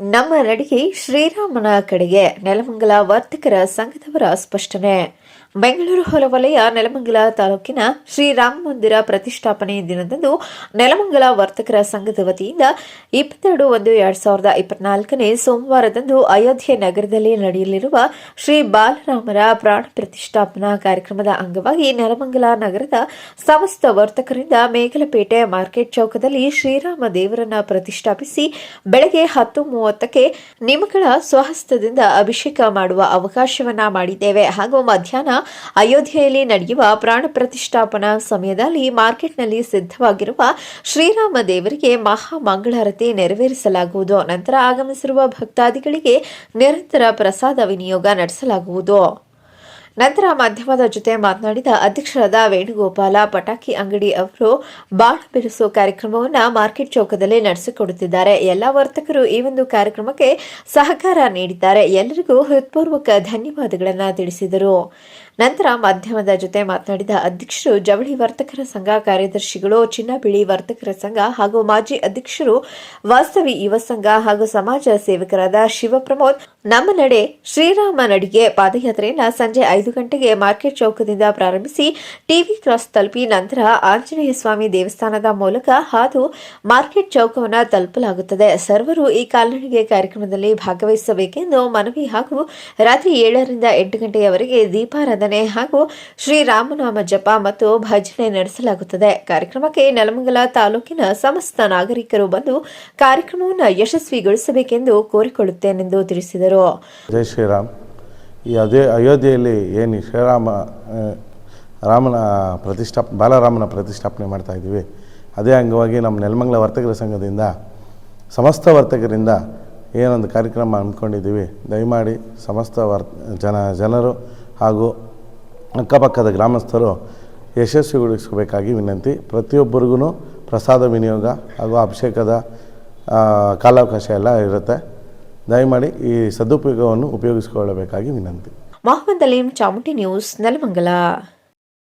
ನಮ್ಮ ನಡಿಗೆ ಶ್ರೀರಾಮನ ಕಡೆಗೆ ನೆಲಮಂಗಲ ವರ್ತಕರ ಸಂಘದವರ ಸ್ಪಷ್ಟನೆ. ಬೆಂಗಳೂರು ಹೊರವಲಯ ನೆಲಮಂಗಲ ತಾಲೂಕಿನ ಶ್ರೀರಾಮ ಮಂದಿರ ಪ್ರತಿಷ್ಠಾಪನೆ ದಿನದಂದು ನೆಲಮಂಗಲ ವರ್ತಕರ ಸಂಘದ ವತಿಯಿಂದ ಇಪ್ಪತ್ತೆರಡು ಒಂದು ಎರಡ್ ಸಾವಿರದ ಇಪ್ಪತ್ನಾಲ್ಕನೇ ಸೋಮವಾರದಂದು ಅಯೋಧ್ಯೆ ನಗರದಲ್ಲಿ ನಡೆಯಲಿರುವ ಶ್ರೀ ಬಾಲರಾಮರ ಪ್ರಾಣ ಪ್ರತಿಷ್ಠಾಪನಾ ಕಾರ್ಯಕ್ರಮದ ಅಂಗವಾಗಿ ನೆಲಮಂಗಲ ನಗರದ ಸಮಸ್ತ ವರ್ತಕರಿಂದ ಮೇಗಲಪೇಟೆ ಮಾರ್ಕೆಟ್ ಚೌಕದಲ್ಲಿ ಶ್ರೀರಾಮ ದೇವರನ್ನ ಪ್ರತಿಷ್ಠಾಪಿಸಿ ಬೆಳಗ್ಗೆ ಹತ್ತು ಮೂವತ್ತಕ್ಕೆ ನಿಮಗಳ ಸ್ವಹಸ್ತದಿಂದ ಅಭಿಷೇಕ ಮಾಡುವ ಅವಕಾಶವನ್ನ ಮಾಡಿದ್ದೇವೆ. ಹಾಗೂ ಮಧ್ಯಾಹ್ನ ಅಯೋಧ್ಯೆಯಲ್ಲಿ ನಡೆಯುವ ಪ್ರಾಣ ಪ್ರತಿಷ್ಠಾಪನಾ ಸಮಯದಲ್ಲಿ ಮಾರ್ಕೆಟ್ನಲ್ಲಿ ಸಿದ್ಧವಾಗಿರುವ ಶ್ರೀರಾಮ ದೇವರಿಗೆ ಮಹಾ ಮಂಗಳಾರತಿ ನೆರವೇರಿಸಲಾಗುವುದು. ನಂತರ ಆಗಮಿಸಿರುವ ಭಕ್ತಾದಿಗಳಿಗೆ ನಿರಂತರ ಪ್ರಸಾದ ವಿನಿಯೋಗ ನಡೆಸಲಾಗುವುದು. ನಂತರ ಮಾಧ್ಯಮದ ಜೊತೆ ಮಾತನಾಡಿದ ಅಧ್ಯಕ್ಷರಾದ ವೇಣುಗೋಪಾಲ ಪಟಾಕಿ ಅಂಗಡಿ ಅವರು ಬಾಳ ಬಿರುಸು ಕಾರ್ಯಕ್ರಮವನ್ನು ಮಾರ್ಕೆಟ್ ಚೌಕದಲ್ಲಿ ನಡೆಸಿಕೊಡುತ್ತಿದ್ದಾರೆ. ಎಲ್ಲ ವರ್ತಕರು ಈ ಒಂದು ಕಾರ್ಯಕ್ರಮಕ್ಕೆ ಸಹಕಾರ ನೀಡಿದ್ದಾರೆ. ಎಲ್ಲರಿಗೂ ಹೃತ್ಪೂರ್ವಕ ಧನ್ಯವಾದಗಳನ್ನು ತಿಳಿಸಿದರು. ನಂತರ ಮಾಧ್ಯಮದ ಜೊತೆ ಮಾತನಾಡಿದ ಅಧ್ಯಕ್ಷರು, ಜವಳಿ ವರ್ತಕರ ಸಂಘ ಕಾರ್ಯದರ್ಶಿಗಳು ಚಿನ್ನ ಬಿಳಿ ವರ್ತಕರ ಸಂಘ ಹಾಗೂ ಮಾಜಿ ಅಧ್ಯಕ್ಷರು, ವಾಸ್ತವಿ ಯುವ ಸಂಘ ಹಾಗೂ ಸಮಾಜ ಸೇವಕರಾದ ಶಿವಪ್ರಮೋದ್. ನಮ್ಮ ನಡೆ ಶ್ರೀರಾಮ ನಡಿಗೆ ಪಾದಯಾತ್ರೆಯನ್ನು ಸಂಜೆ ಐದು ಗಂಟೆಗೆ ಮಾರ್ಕೆಟ್ ಚೌಕದಿಂದ ಪ್ರಾರಂಭಿಸಿ ಟಿವಿ ಕ್ರಾಸ್ ತಲುಪಿ ನಂತರ ಆಂಜನೇಯ ಸ್ವಾಮಿ ದೇವಸ್ಥಾನದ ಮೂಲಕ ಹಾದು ಮಾರ್ಕೆಟ್ ಚೌಕವನ್ನು ತಲುಪಲಾಗುತ್ತದೆ. ಸರ್ವರು ಈ ಕಾಲ್ನಡಿಗೆ ಕಾರ್ಯಕ್ರಮದಲ್ಲಿ ಭಾಗವಹಿಸಬೇಕೆಂದು ಮನವಿ ಹಾಗೂ ರಾತ್ರಿ ಏಳರಿಂದ ಎಂಟು ಗಂಟೆಯವರೆಗೆ ದೀಪಾರಾಧನೆ ಹಾಗೂ ಶ್ರೀರಾಮನಾಮ ಜಪ ಮತ್ತು ಭಜನೆ ನಡೆಸಲಾಗುತ್ತದೆ. ಕಾರ್ಯಕ್ರಮಕ್ಕೆ ನೆಲಮಂಗಲ ತಾಲೂಕಿನ ಸಮಸ್ತ ನಾಗರಿಕರು ಬಂದು ಕಾರ್ಯಕ್ರಮವನ್ನು ಯಶಸ್ವಿಗೊಳಿಸಬೇಕೆಂದು ಕೋರಿಕೊಳ್ಳುತ್ತೇನೆಂದು ತಿಳಿಸಿದರು. ಜೈ ಶ್ರೀರಾಮ್. ಈ ಅದೇ ಅಯೋಧ್ಯೆಯಲ್ಲಿ ಏನು ಶ್ರೀರಾಮ ರಾಮನ ಪ್ರತಿಷ್ಠಾಪ ಬಾಲರಾಮನ ಪ್ರತಿಷ್ಠಾಪನೆ ಮಾಡ್ತಾ ಇದ್ದೀವಿ. ಅದೇ ಅಂಗವಾಗಿ ನಮ್ಮ ನೆಲಮಂಗಲ ವರ್ತಕರ ಸಂಘದಿಂದ, ಸಮಸ್ತ ವರ್ತಕರಿಂದ ಏನೊಂದು ಕಾರ್ಯಕ್ರಮ ಅಂದ್ಕೊಂಡಿದ್ದೀವಿ ದಯಮಾಡಿ ಸಮಸ್ತ ವರ್, ಜನ, ಜನರು ಹಾಗೂ ಅಕ್ಕಪಕ್ಕದ ಗ್ರಾಮಸ್ಥರು ಯಶಸ್ವಿಗೊಳಿಸಬೇಕಾಗಿ ವಿನಂತಿ. ಪ್ರತಿಯೊಬ್ಬರಿಗೂ ಪ್ರಸಾದ, ವಿನಿಯೋಗ ಹಾಗೂ ಅಭಿಷೇಕದ ಕಾಲಾವಕಾಶ ಎಲ್ಲ ಇರುತ್ತೆ. ದಯಮಾಡಿ ಈ ಸದುಪಯೋಗವನ್ನು ಉಪಯೋಗಿಸಿಕೊಳ್ಳಬೇಕಾಗಿ ವಿನಂತಿ. ಮೊಹಮ್ಮದ್ ಅಲೀಂ ಚಾಮುಂಡಿ ನ್ಯೂಸ್, ನೆಲಮಂಗಲ.